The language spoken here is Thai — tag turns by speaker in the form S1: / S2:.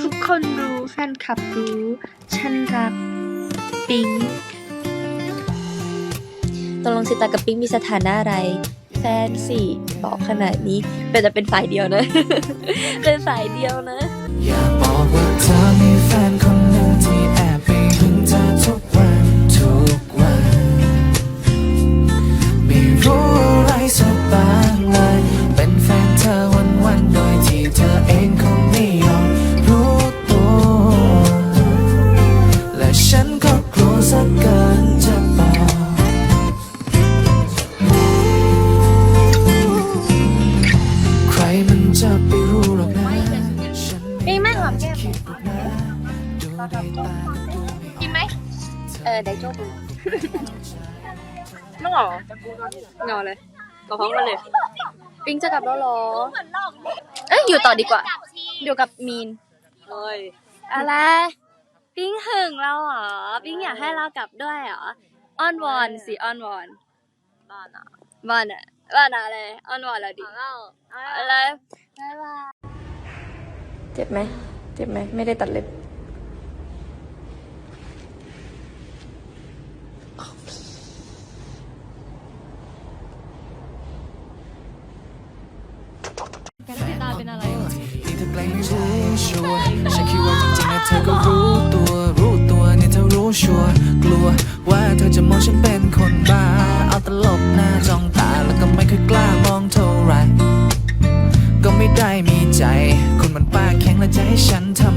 S1: ทุกคนรู้แฟนคลับรู้ ฉันรัก ปิง
S2: ตกลงสิตากับปิ๊งมีสถานะอะไร แฟนสิบอกขนาดนี้เป็นจะเป็นฝ่ายเดียวนะ เป็นฝ่ายเดียวนะ
S3: อยากบอกว่า กินไห
S1: ม
S2: เออได้โจ้ดู
S1: ไม่หรอเงาเลยบอกพร้อมกันเลย
S2: ปิ๊งจะกลับแล้วเหรอ เอ้ยอยู่ต่อดีกว่าอยู่กับมีน
S1: เอ้ย
S2: อะไร ปิ๊งหึงเราเหรอ ปิ๊งอยากให้เรากลับด้วยเหรอ อ้อนวอนสิอ้อนวอน
S1: บ้านอะ
S2: วอนอะวอนอะไรอ้อนวอนเราดิ
S1: เล่า
S2: อะไรบ๊ายบายเจ็บไหม เจ็บไหม ไม่ได้ตัดเล็บ
S3: ไม่รู้ชัวร์ฉันคิดว่าจริงๆนะเธอก็รู้ตัวรู้ตัวเนี่ยเธอรู้ชัวร์กลัวว่าเธอจะมองฉันเป็นคนบ้า เอาตลบหน้าจ้องตาแล้วก็ไม่ค่อยกล้ามองเท่าไหรก็ไม่ได้มีใจคนมันป้าแข็งและจะให้ฉันทำ